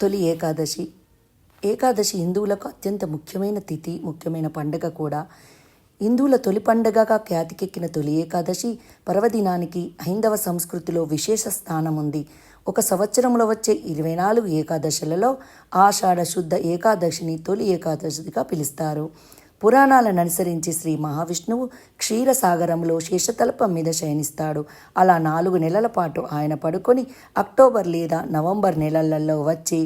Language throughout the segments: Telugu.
తొలి ఏకాదశి. ఏకాదశి హిందువులకు అత్యంత ముఖ్యమైన తిథి ముఖ్యమైన పండుగ కూడా. హిందువుల తొలి పండుగగా ఖ్యాతికెక్కిన తొలి ఏకాదశి పర్వదినానికి హైందవ సంస్కృతిలో విశేష స్థానం ఉంది. ఒక సంవత్సరంలో వచ్చే ఇరవై నాలుగు ఏకాదశులలో ఆషాఢ శుద్ధ ఏకాదశిని తొలి ఏకాదశిగా పిలుస్తారు. పురాణాలను అనుసరించి శ్రీ మహావిష్ణువు క్షీరసాగరంలో శేషతలపం మీద శయనిస్తాడు. అలా నాలుగు నెలల పాటు ఆయన పడుకొని అక్టోబర్ లేదా నవంబర్ నెలలలో వచ్చి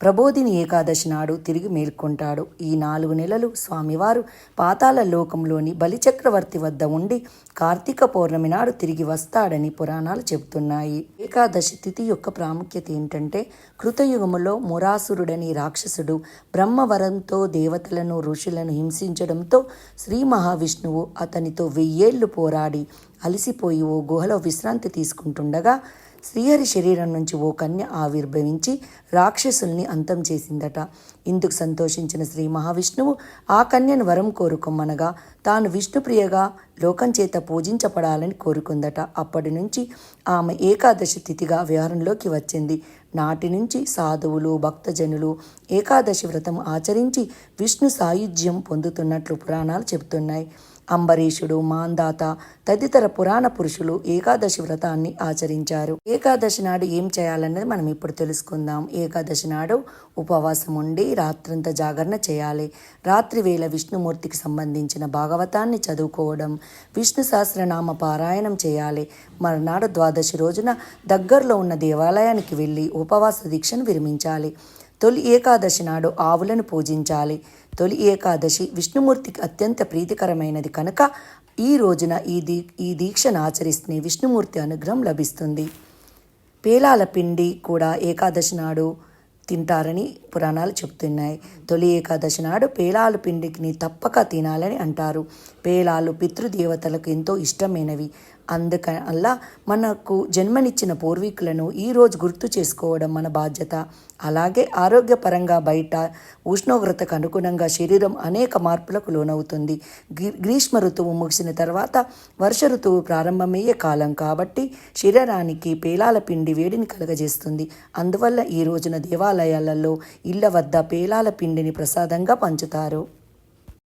ప్రబోధిని ఏకాదశి నాడు తిరిగి మేల్కొంటాడు. ఈ నాలుగు నెలలు స్వామివారు పాతాల లోకంలోని బలిచక్రవర్తి వద్ద ఉండి కార్తీక పౌర్ణమి నాడు తిరిగి వస్తాడని పురాణాలు చెబుతున్నాయి. ఏకాదశి తిథి యొక్క ప్రాముఖ్యత ఏంటంటే కృతయుగములో మురాసురుడని రాక్షసుడు బ్రహ్మవరంతో దేవతలను ఋషులను హింసించడంతో శ్రీ మహావిష్ణువు అతనితో వెయ్యేళ్ళు పోరాడి అలసిపోయి ఓ గుహలో విశ్రాంతి తీసుకుంటుండగా శ్రీహరి శరీరం నుంచి ఓ కన్య ఆవిర్భవించి రాక్షసుల్ని అంతం చేసిందట. ఇందుకు సంతోషించిన శ్రీ మహావిష్ణువు ఆ కన్యను వరం కోరుకోమనగా తాను విష్ణుప్రియగా లోకం చేత పూజించబడాలని కోరుకుందట. అప్పటి నుంచి ఆమె ఏకాదశి తిథిగా వ్యవహారంలోకి వచ్చింది. నాటి నుంచి సాధువులు భక్తజనులు ఏకాదశి వ్రతం ఆచరించి విష్ణు సాయుధ్యం పొందుతున్నట్లు పురాణాలు చెబుతున్నాయి. అంబరీషుడు మాందాత తదితర పురాణ పురుషులు ఏకాదశి వ్రతాన్ని ఆచరించారు. ఏకాదశి నాడు ఏం చేయాలన్నది మనం ఇప్పుడు తెలుసుకుందాం. ఏకాదశి నాడు ఉపవాసం ఉండి రాత్రంతా జాగరణ చేయాలి. రాత్రి వేళ విష్ణుమూర్తికి సంబంధించిన భాగవతాన్ని చదువుకోవడం విష్ణు సహస్రనామ పారాయణం చేయాలి. మరునాడు ద్వాదశి రోజున దగ్గరలో ఉన్న దేవాలయానికి వెళ్ళి ఉపవాస దీక్షను విరమించాలి. తొలి ఏకాదశి నాడు ఆవులను పూజించాలి. తొలి ఏకాదశి విష్ణుమూర్తికి అత్యంత ప్రీతికరమైనది కనుక ఈ రోజున ఈ దీ ఈ దీక్షను ఆచరిస్తే విష్ణుమూర్తి అనుగ్రహం లభిస్తుంది. పేలాల పిండి కూడా ఏకాదశి నాడు తింటారని పురాణాలు చెప్తున్నాయి. తొలి ఏకాదశి నాడు పేలాలు పిండికిని తప్పక తినాలని అంటారు. పేలాలు పితృదేవతలకు ఎంతో ఇష్టమైనవి. అందుక అందుకల్ల మనకు జన్మనిచ్చిన పూర్వీకులను ఈరోజు గుర్తు చేసుకోవడం మన బాధ్యత. అలాగే ఆరోగ్యపరంగా బయట ఉష్ణోగ్రతకు అనుగుణంగా శరీరం అనేక మార్పులకు లోనవుతుంది. గ్రీష్మ ఋతువు ముగిసిన తర్వాత వర్ష ఋతువు ప్రారంభమయ్యే కాలం కాబట్టి శరీరానికి పేలాల పిండి వేడిని కలగజేస్తుంది. అందువల్ల ఈ రోజున దేవాలయాలలో ఇళ్ళ వద్ద పేలాల పిండిని ప్రసాదంగా పంచుతారు.